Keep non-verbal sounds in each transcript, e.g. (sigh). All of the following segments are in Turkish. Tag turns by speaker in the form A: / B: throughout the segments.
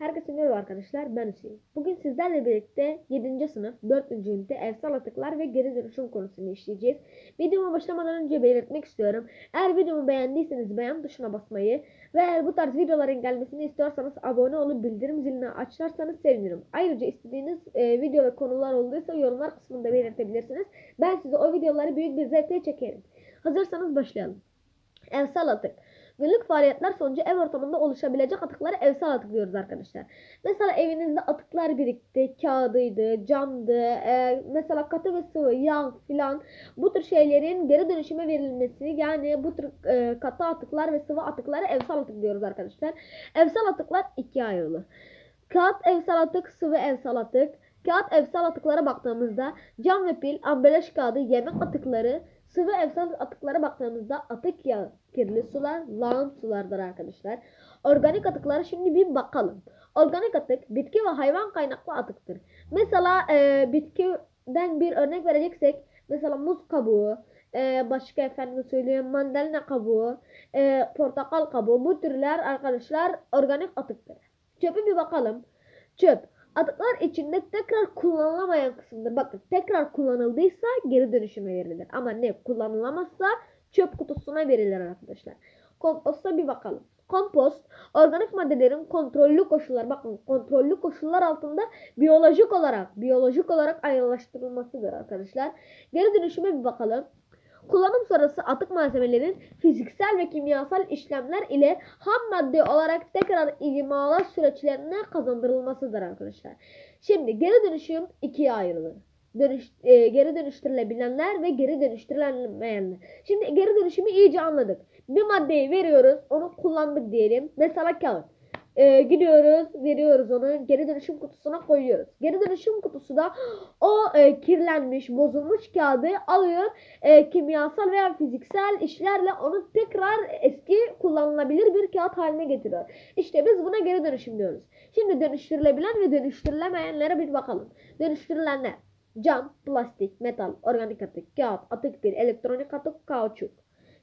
A: Herkese merhaba arkadaşlar ben Hüseyin. Bugün sizlerle birlikte 7. sınıf 4. ünite evsel atıklar ve geri dönüşüm konusunu işleyeceğiz. Videoma başlamadan önce belirtmek istiyorum. Eğer videomu beğendiyseniz beğen tuşuna basmayı ve eğer bu tarz videoların gelmesini istiyorsanız abone olup bildirim zilini açarsanız sevinirim. Ayrıca istediğiniz e, video ve konular olduysa yorumlar kısmında belirtebilirsiniz. Ben size o videoları büyük bir zevkle çekerim. Hazırsanız başlayalım. Evsel atık. Günlük faaliyetler sonucu ev ortamında oluşabilecek atıklara evsel atık diyoruz arkadaşlar. Mesela evinizde atıklar birikti, kağıdıydı, camdı, e, mesela katı ve sıvı, yağ filan bu tür şeylerin geri dönüşüme verilmesi yani bu tür e, katı atıklar ve sıvı atıklara evsel atık diyoruz arkadaşlar. Evsel atıklar ikiye ayrılır. Kağıt evsel atık, sıvı evsel atık. Kağıt evsel atıklara baktığımızda cam ve pil, ambalaj kağıdı, yemek atıkları, sıvı evsel atıklara baktığımızda atık yağı, kirli sular, lağım sulardır arkadaşlar. Organik atıklara şimdi bir bakalım. Organik atık bitki ve hayvan kaynaklı atıktır. Mesela e, bitkiden bir örnek vereceksek mesela muz kabuğu, e, başka efendim söyleyeyim mandalina kabuğu, e, portakal kabuğu bu türler arkadaşlar organik atıktır. Çöpe bir bakalım. Çöp. Atıklar içinde tekrar kullanılamayan kısımdır. Bakın tekrar kullanıldıysa geri dönüşüme verilir. Ama ne kullanılamazsa çöp kutusuna verilir arkadaşlar. Komposta bir bakalım. Kompost organik maddelerin kontrollü koşullar bakın kontrollü koşullar altında biyolojik olarak biyolojik olarak ayrılaştırılmasıdır arkadaşlar. Geri dönüşüme bir bakalım. Kullanım sonrası atık malzemelerin fiziksel ve kimyasal işlemler ile ham madde olarak tekrar imalat süreçlerine kazandırılmasıdır arkadaşlar. Şimdi geri dönüşüm ikiye ayrılır. Dönüş, e, geri dönüştürülebilenler ve geri dönüştürülemeyenler. Şimdi geri dönüşümü iyice anladık. Bir maddeyi veriyoruz, onu kullandık diyelim. Mesela kağıt. E, gidiyoruz, veriyoruz onu, geri dönüşüm kutusuna koyuyoruz. Geri dönüşüm kutusu da (gasps) o e, kirlenmiş, bozulmuş kağıdı alıyor, e, kimyasal veya fiziksel işlerle onu tekrar eski kullanılabilir bir kağıt haline getiriyor. İşte biz buna geri dönüşüm diyoruz. Şimdi dönüştürülebilen ve dönüştürülemeyenlere bir bakalım. Dönüştürülenler cam, plastik, metal, organik atık, kağıt, atık pil, elektronik atık, kauçuk.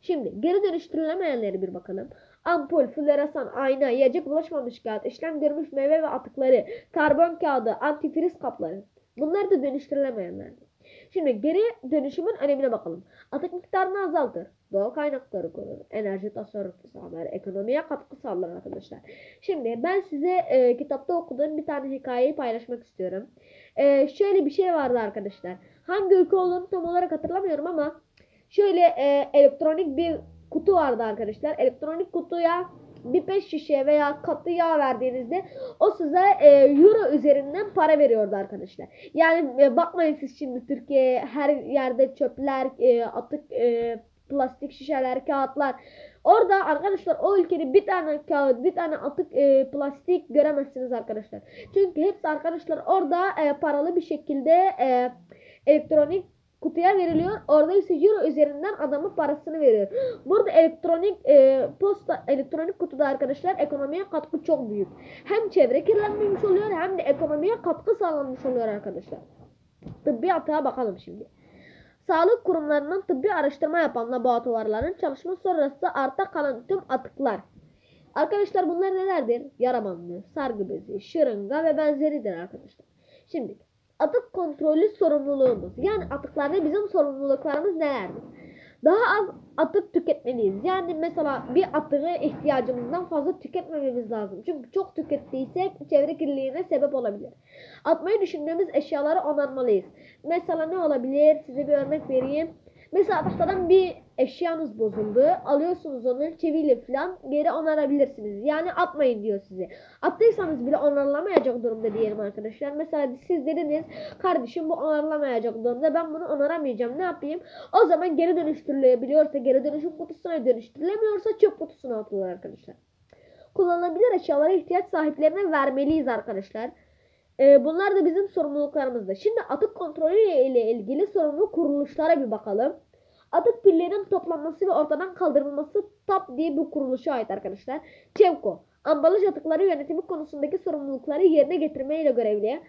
A: Şimdi geri dönüştürülemeyenleri bir bakalım. Ampul, floresan, ayna, yiyecek bulaşmamış kağıt, işlem görmüş meyve ve atıkları, karbon kağıdı, antifriz kapları. Bunlar da dönüştürülemeyenlerdir. Şimdi geri dönüşümün önemine bakalım. Atık miktarını azaltır. Doğal kaynakları korur. Enerji tasarrufu sağlar. Ekonomiye katkı sağlar arkadaşlar. Şimdi ben size e, kitapta okuduğum bir tane hikayeyi paylaşmak istiyorum. E, şöyle bir şey vardı arkadaşlar. Hangi ülke olduğunu tam olarak hatırlamıyorum ama şöyle e, elektronik bir kutu vardı arkadaşlar. Elektronik kutuya bir peş şişe veya katlı yağ verdiğinizde o size e, euro üzerinden para veriyordu arkadaşlar. Yani e, bakmayın siz şimdi Türkiye her yerde çöpler, e, atık e, plastik şişeler, kağıtlar. Orada arkadaşlar o ülkenin bir tane kağıt, bir tane atık e, plastik göremezsiniz arkadaşlar. Çünkü hepsi arkadaşlar orada e, paralı bir şekilde e, elektronik kutuya veriliyor. Orada ise euro üzerinden adamın parasını veriyor. Burada elektronik e, posta elektronik kutuda arkadaşlar ekonomiye katkı çok büyük. Hem çevre kirlenmemiş oluyor hem de ekonomiye katkı sağlanmış oluyor arkadaşlar. Tıbbi atığa bakalım şimdi. Sağlık kurumlarının tıbbi araştırma yapan laboratuvarların çalışma sonrası arta kalan tüm atıklar. Arkadaşlar bunlar nelerdir? Yara sargı bezi, şırınga ve benzeridir arkadaşlar. Şimdi atık kontrolü sorumluluğumuz. Yani atıklarda bizim sorumluluklarımız nelerdir? Daha az atık tüketmeliyiz. Yani mesela bir atığı ihtiyacımızdan fazla tüketmememiz lazım. Çünkü çok tükettiysek çevre kirliliğine sebep olabilir. Atmayı düşündüğümüz eşyaları onarmalıyız. Mesela ne olabilir? Size bir örnek vereyim. Mesela tahtadan bir eşyanız bozuldu. Alıyorsunuz onu çiviyle falan geri onarabilirsiniz. Yani atmayın diyor size. Attıysanız bile onarılamayacak durumda diyelim arkadaşlar. Mesela siz dediniz kardeşim bu onarılamayacak durumda ben bunu onaramayacağım ne yapayım? O zaman geri dönüştürülebiliyorsa geri dönüşüm kutusuna dönüştürülemiyorsa çöp kutusuna atılır arkadaşlar. Kullanılabilir eşyalara ihtiyaç sahiplerine vermeliyiz arkadaşlar. Ee, bunlar da bizim sorumluluklarımızda. Şimdi atık kontrolü ile ilgili sorumlu kuruluşlara bir bakalım. Atık pillerin toplanması ve ortadan kaldırılması TAP diye bir kuruluşa ait arkadaşlar. Çevko, ambalaj atıkları yönetimi konusundaki sorumlulukları yerine getirmeyle görevli.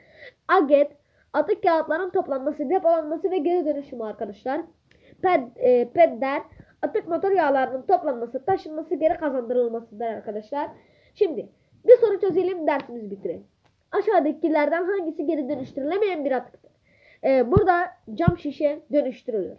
A: AGET, atık kağıtların toplanması, depolanması ve geri dönüşümü arkadaşlar. PED, e, PEDDER, atık motor yağlarının toplanması, taşınması, geri kazandırılmasıdır arkadaşlar. Şimdi Bir soru çözelim dersimizi bitirelim. Aşağıdakilerden hangisi geri dönüştürülemeyen bir atıktır? Ee, burada cam şişe dönüştürülür.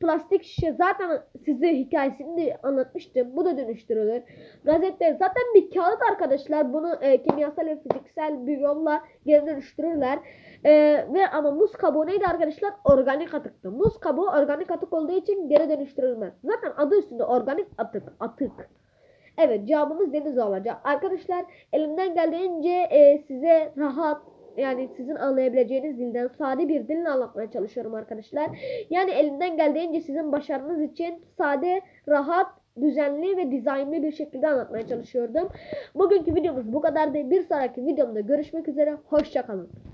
A: Plastik şişe zaten size hikayesini de anlatmıştım. Bu da dönüştürülür. Gazete zaten bir kağıt arkadaşlar. Bunu e, kimyasal ve fiziksel bir yolla geri dönüştürürler. E, ve ama muz kabuğu neydi arkadaşlar? Organik atıktı. Muz kabuğu organik atık olduğu için geri dönüştürülmez. Zaten adı üstünde organik atık. Atık. Evet cevabımız deniz olacak. Arkadaşlar elimden geldiğince e, size rahat yani sizin anlayabileceğiniz dilden sade bir dille anlatmaya çalışıyorum arkadaşlar. Yani elimden geldiğince sizin başarınız için sade, rahat, düzenli ve dizaynlı bir şekilde anlatmaya çalışıyordum. Bugünkü videomuz bu kadardı. Bir sonraki videomda görüşmek üzere. Hoşçakalın.